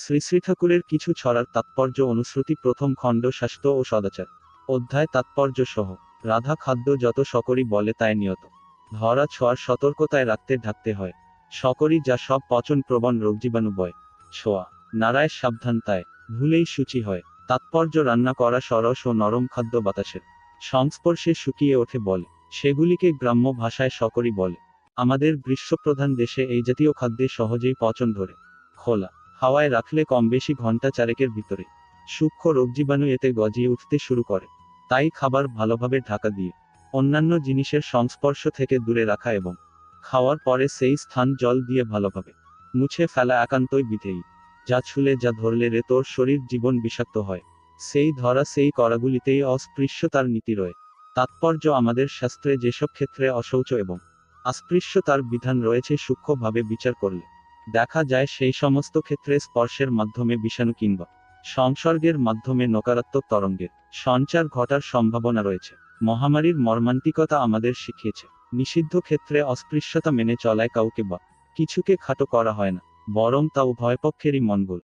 শ্রী শ্রী ঠাকুরের কিছু ছড়ার তাৎপর্য অনুশ্রুতি প্রথম খণ্ড স্বাস্থ্য ও সদাচার। অধ্যায় তাৎপর্য সহ রাধা খাদ্য যত সকরি বলে তাই নিয়ত। ধরা ছোঁয়ার সতর্কতায় রাখতে ঢাকতে হয়। সকরি যা সব পচন প্রবণ রোগজীবাণু বয়। ছোঁয়া, নারায় সাবধান তাই ভুলেই সূচি হয়। তাৎপর্য রান্না করা সরস ও নরম খাদ্য বাতাসের। সংস্পর্শে শুকিয়ে ওঠে বলে। সেগুলিকে গ্রাম্য ভাষায় সকরি বলে। আমাদের গ্রীষ্মপ্রধান দেশে এই জাতীয় খাদ্যে সহজেই পচন ধরে। খোলা হাওয়ায় রাখলে কম বেশি ঘণ্টা চারেকের ভিতরে। সূক্ষ্ম রোগজীবাণু এতে গজিয়ে উঠতে শুরু করে। তাই খাবার ভালোভাবে ঢাকা দিয়ে, অন্যান্য জিনিসের সংস্পর্শ থেকে দূরে রাখা এবং খাওয়ার পরে সেই স্থান জল দিয়ে ভালোভাবে মুছে ফেলা একান্তই বিধেয়ী। যা ছুলে, যা ধরলে রে তোর শরীর জীবন বিষাক্ত হয়। সেই ধরা সেই করাগুলিতেই অস্পৃশ্যতার নীতি রয়ে। তাৎপর্য আমাদের শাস্ত্রে যেসব ক্ষেত্রে অশৌচ এবং অস্পৃশ্যতার বিধান রয়েছে, সূক্ষ্মভাবে বিচার করলে দেখা যায় সেই সমস্ত ক্ষেত্রে স্পর্শের মাধ্যমে বিষাণু কিংবা সংসর্গের মাধ্যমে নকারাত্মক তরঙ্গের সঞ্চার ঘটার সম্ভাবনা রয়েছে। মহামারীর মর্মান্তিকতা আমাদের শিখিয়েছে। নিষিদ্ধ ক্ষেত্রে অস্পৃশ্যতা মেনে চলায় কাউকে বা কিছুকে খাটো করা হয় না, বরং তাও ভয়পক্ষেরই মঙ্গল।